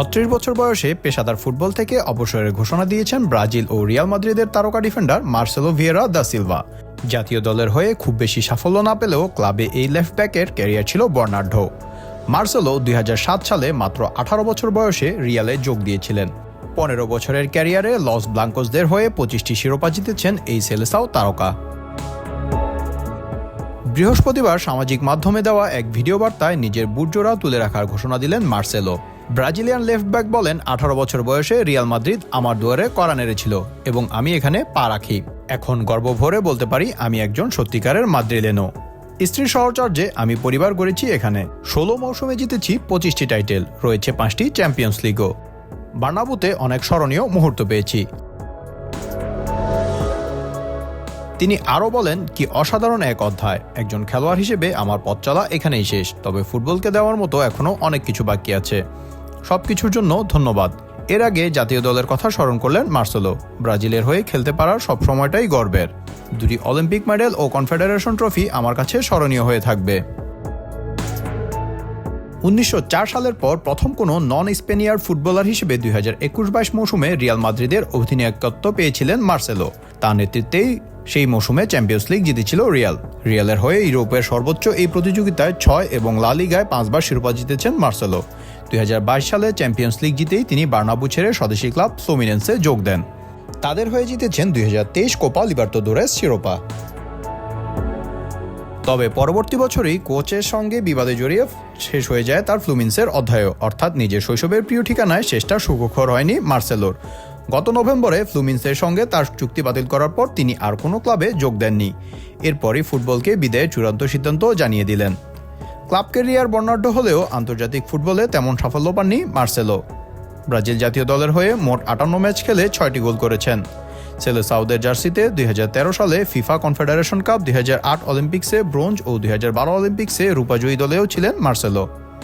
ছত্রিশ বছর বয়সে পেশাদার ফুটবল থেকে অবসরের ঘোষণা দিয়েছেন ব্রাজিল ও রিয়াল মাদ্রিদের তারকা defender Marcelo Vieira da Silva. জাতীয় দলের হয়ে খুব বেশি সাফল্য না পেলেও ক্লাবে এই লেফট ব্যাকের ক্যারিয়ার ছিল বর্ণাঢ্য মার্সেলো দুই হাজার সাত সালে মাত্র আঠারো বছর বয়সে রিয়ালে যোগ দিয়েছিলেন। পনেরো বছরের ক্যারিয়ারে লস ব্লাঙ্কোসদের হয়ে পঁচিশটি শিরোপা জিতেছেন এই সেলেসাও তারকা। বৃহস্পতিবার সামাজিক মাধ্যমে দেওয়া এক ভিডিও বার্তায় নিজের বুটজোড়া তুলে রাখার ঘোষণা দিলেন মার্সেলো। ব্রাজিলিয়ান লেফট ব্যাক বলেন, আঠারো বছর বয়সে রিয়াল মাদ্রিদ আমার দুয়ারে কড়া নেড়েছিল এবং আমি এখানে পা রাখি। এখন গর্ব ভরে বলতে পারি, আমি একজন সত্যিকারের মাদ্রিলেনো স্ত্রীর সহচর্যে আমি পরিবার গড়েছি এখানে। ষোলো মৌসুমে জিতেছি পঁচিশটি টাইটেল, রয়েছে পাঁচটি চ্যাম্পিয়ন্স লিগও। বার্নাবুতে অনেক স্মরণীয় মুহূর্ত পেয়েছি। তিনি আরও বলেন কি অসাধারণ এক অধ্যায়। একজন খেলোয়াড় হিসেবে আমার পথ চলা এখানেই শেষ, তবে ফুটবলকে দেওয়ার মতো এখনও অনেক কিছু বাকি আছে। সব কিছুর জন্য ধন্যবাদ। এর আগে জাতীয় দলের কথা স্মরণ করলেন মার্সেলো, ব্রাজিলের হয়ে খেলতে পারার সব সময়টাই গর্বের। দুটি অলিম্পিক মেডেল ও কনফেডারেশন ট্রফি আমার কাছে স্মরণীয় হয়ে থাকবে। উনিশশো চার সালের পর প্রথম কোনো নন স্পেনিয়ার ফুটবলার হিসেবে দুই হাজার একুশ বাইশ মৌসুমে রিয়াল মাদ্রিদের অধিনায়কত্ব পেয়েছিলেন মার্সেলো। তার নেতৃত্বেই সেই মৌসুমে চ্যাম্পিয়ন্স লিগ জিতেছিল রিয়াল রিয়ালের হয়ে ইউরোপের সর্বোচ্চ এই প্রতিযোগিতায় ছয় এবং লা লিগায় পাঁচবার শিরোপা জিতেছেন মার্সেলো। দুই হাজার বাইশ সালে চ্যাম্পিয়ন্স লিগ জিতেই তিনি বার্নাবু ছেড়ে স্বদেশী ক্লাব সোমিনেন্সে যোগ দেন। তাদের হয়ে জিতেছেন দুই হাজার তেইশ কোপা লিবার্তোদোরেস শিরোপা। তবে পরবর্তী বছরই কোচের সঙ্গে বিবাদে জড়িয়ে শেষ হয়ে যায় তার ফ্লুমিন্সের অধ্যায় অর্থাৎ নিজের শৈশবের প্রিয় ঠিকানায় শেষটা সুখকর হয়নি মার্সেলোর। গত নভেম্বরে ফ্লুমিন্সের সঙ্গে তার চুক্তি বাতিল করার পর তিনি আর কোনো ক্লাবে যোগ দেননি। এরপরই ফুটবলকে বিদায়ের চূড়ান্ত সিদ্ধান্ত জানিয়ে দিলেন। ক্লাব ক্যারিয়ার বর্ণাঢ্য হলেও আন্তর্জাতিক ফুটবলে তেমন সাফল্য পাননি মার্সেলো। ব্রাজিল জাতীয় দলের হয়ে মোট আটান্ন ম্যাচ খেলে ছয়টি গোল করেছেন। ছেলে সাউদের জার্সিতে দুই হাজার তেরো সালে ফিফা কনফেডারেশন কাপ, দুই হাজার আট অলিম্পিক্সে ব্রোঞ্জ ও দুই হাজার বারো অলিম্পিক্সে রূপাজয়ী দলেও ছিলেন মার্সেলো।